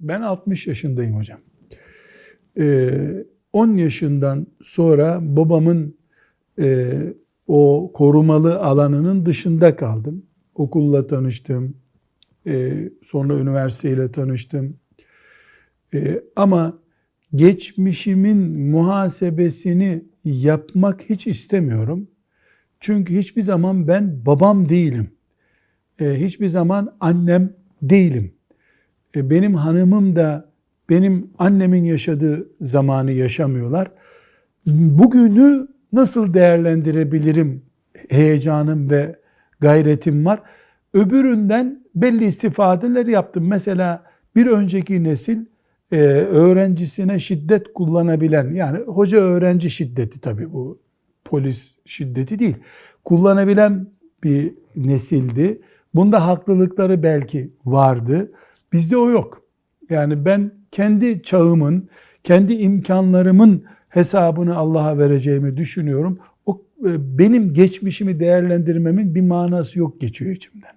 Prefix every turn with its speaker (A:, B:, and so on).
A: Ben 60 yaşındayım hocam. Ee, 10 yaşından sonra babamın e, o korumalı alanının dışında kaldım. Okulla tanıştım. Ee, sonra üniversiteyle tanıştım. Ee, ama geçmişimin muhasebesini yapmak hiç istemiyorum. Çünkü hiçbir zaman ben babam değilim. Ee, hiçbir zaman annem değilim. E, benim hanımım da benim annemin yaşadığı zamanı yaşamıyorlar. Bugünü nasıl değerlendirebilirim heyecanım ve gayretim var. Öbüründen belli istifadeler yaptım. Mesela bir önceki nesil e, öğrencisine şiddet kullanabilen yani hoca öğrenci şiddeti tabii bu polis şiddeti değil. Kullanabilen bir nesildi. Bunda haklılıkları belki vardı. Bizde o yok. Yani ben kendi çağımın, kendi imkanlarımın hesabını Allah'a vereceğimi düşünüyorum. O e, benim geçmişimi değerlendirmemin bir manası yok geçiyor içimden.